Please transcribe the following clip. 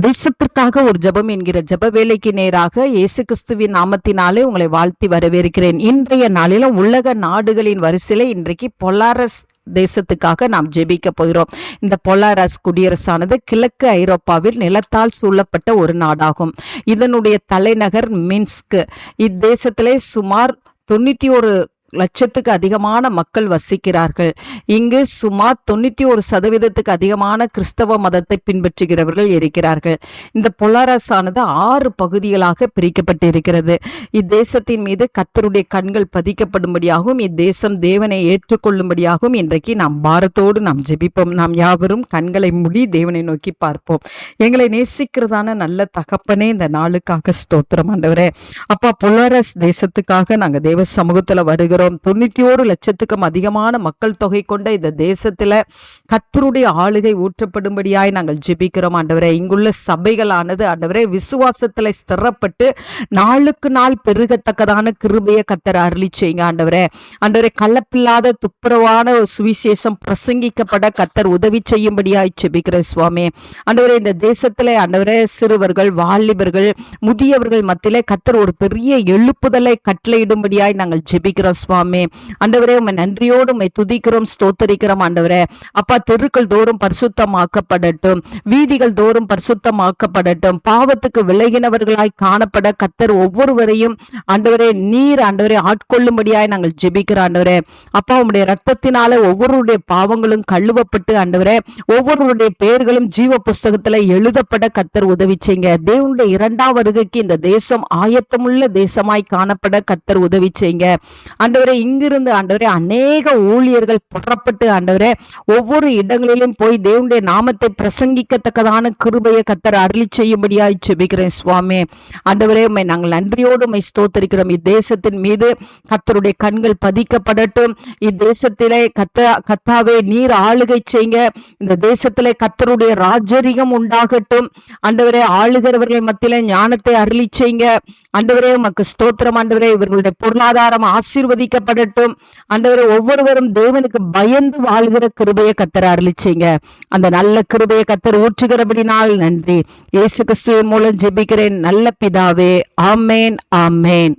தேசத்திற்காக ஒரு ஜெபம் என்கிற ஜப வேலைக்கு நேராக இயேசு கிறிஸ்துவின் நாமத்தினாலே உங்களை வாழ்த்தி வரவேற்கிறேன். இன்றைய நாளிலும் உலக நாடுகளின் வரிசையில் இன்றைக்கு பொலாரஸ் தேசத்துக்காக நாம் ஜெபிக்க போகிறோம். இந்த பொலாரஸ் குடியரசானது கிழக்கு ஐரோப்பாவில் நிலத்தால் சூழப்பட்ட ஒரு நாடாகும். இதனுடைய தலைநகர் மின்ஸ்க். இத்தேசத்திலே சுமார் தொண்ணூத்தி ஒரு லட்சத்துக்கு அதிகமான மக்கள் வசிக்கிறார்கள். இங்கு சுமார் தொண்ணூத்தி ஒரு சதவீதத்துக்கு அதிகமான கிறிஸ்தவ மதத்தை பின்பற்றுகிறவர்கள் இருக்கிறார்கள். இந்த பொலாரஸ் ஆனது ஆறு பகுதிகளாக பிரிக்கப்பட்டு இருக்கிறது இத்தேசத்தின் மீது கத்தருடைய கண்கள் பதிக்கப்படும்படியாகவும் இத்தேசம் தேவனை ஏற்றுக்கொள்ளும்படியாகவும் இன்றைக்கு நாம் பாரத்தோடு நாம் ஜெபிப்போம். நாம் யாவரும் கண்களை மூடி தேவனை நோக்கி பார்ப்போம். எங்களை நேசிக்கிறதான நல்ல தகப்பனே இந்த நாளுக்காக ஸ்தோத்திரம் ஆண்டவரே. அப்பா பொலாரஸ் தேசத்துக்காக நாங்கள் தேவ சமூகத்தில் வருகிறோம். தொண்ணூற்றி ஒரு லட்சத்துக்கும் அதிகமான மக்கள் தொகை கொண்ட இந்த தேசத்தில் கத்தருடைய ஆளுகை ஊற்றப்படும்படியாய் நாங்கள் ஜெபிக்கிறோம் ஆண்டவரே. இங்குள்ள சபைகளானது ஆண்டவரே விசுவாசத்தில் ஸ்திரப்பட்டு நாளுக்கு நாள் பெருகத்தக்கதான கிருபையை கத்தர் அருளி செய்யுங்க ஆண்டவரே. ஆண்டவரே கலப்பில்லாத துப்புரவான சுவிசேஷம் பிரசங்கிக்கப்பட கத்தர் உதவி செய்யும்படியாய் ஜெபிக்கிறேன் சுவாமி. ஆண்டவரே இந்த தேசத்தில் ஆண்டவரே சிறுவர்கள் வாலிபர்கள் முதியவர்கள் மத்தியிலே கத்தர் ஒரு பெரிய எழுப்புதலை கட்டளையிடும்படியாய் நாங்கள் ஜெபிக்கிறோம் சுவாமி. ஆண்டவரே உண்மை நன்றியோடு உண்மை துதிக்கிறோம் ஸ்தோத்தரிக்கிறோம் ஆண்டவரே. அப்பா தெருக்கள் தோறும் பரிசுத்தமாக்கப்படட்டும் வீதிகள் தோறும் பரிசுத்தமாக்கப்படட்டும் பாவத்துக்கு விலகினவர்களாய் காணப்பட கத்தர் ஒவ்வொருவரையும் ஆண்டவரே நீர் ஆண்டவரே ஆட்கொள்ளும்படியாய் நாங்கள் ஜெபிக்கிற ஆண்டவரே. அப்பா உம்முடைய ரத்தத்தினால ஒவ்வொருடைய பாவங்களும் கழுவப்பட்டு ஆண்டவரே ஒவ்வொருவருடைய பெயர்களும் ஜீவ புஸ்தகத்துல எழுதப்பட கத்தர் உதவி செய்யுங்க. தேவனுடைய இரண்டாம் வருகைக்கு இந்த தேசம் ஆயத்தமுள்ள தேசமாய் காணப்பட கத்தர் உதவி செய்யுங்க. ஆண்டவர் இங்கிருந்து ஆண்டவரே அநேக ஊழியர்கள் புறப்பட்டு ஆண்டவரே ஒவ்வொரு இடங்களிலும் போய் தேவனுடைய நாமத்தை பிரசங்கிக்கத்தக்கதான கிருபையை கத்தர் அருளி செய்யும்படியாய் செபிக்கிறேன் சுவாமி. ஆண்டவரே உண்மை நாங்கள் நன்றியோடு உண்மை ஸ்தோத்தரிக்கிறோம். இத்தேசத்தின் மீது கத்தருடைய கண்கள் பதிக்கப்படட்டும். இத்தேசத்திலே கத்த கத்தாவே நீர் ஆளுகை செய்யுங்க. இந்த தேசத்திலே கத்தருடைய ராஜரிகம் உண்டாகட்டும். ஆண்டவரே ஆளுகிறவர்கள் மத்தியில ஞானத்தை அருளி செய்யுங்க. ஆண்டவரே உமக்கு ஸ்தோத்திரம். ஆண்டவரே இவர்களுடைய பொருளாதாரம் ஆசீர்வதி ஆசீர்வதிக்கப்படட்டும் ஆண்டவரே ஒவ்வொருவரும் தேவனுக்கு பயந்து வாழ்கிற கிருபையை கத்தர் அருளிச்சிங்க. அந்த நல்ல கிருபையை கத்தர் ஊற்றுகிறபடினால் நன்றி. இயேசு கிறிஸ்துவின் மூலம் ஜெபிக்கிறேன். நல்ல பிதாவே ஆமேன் ஆமேன்.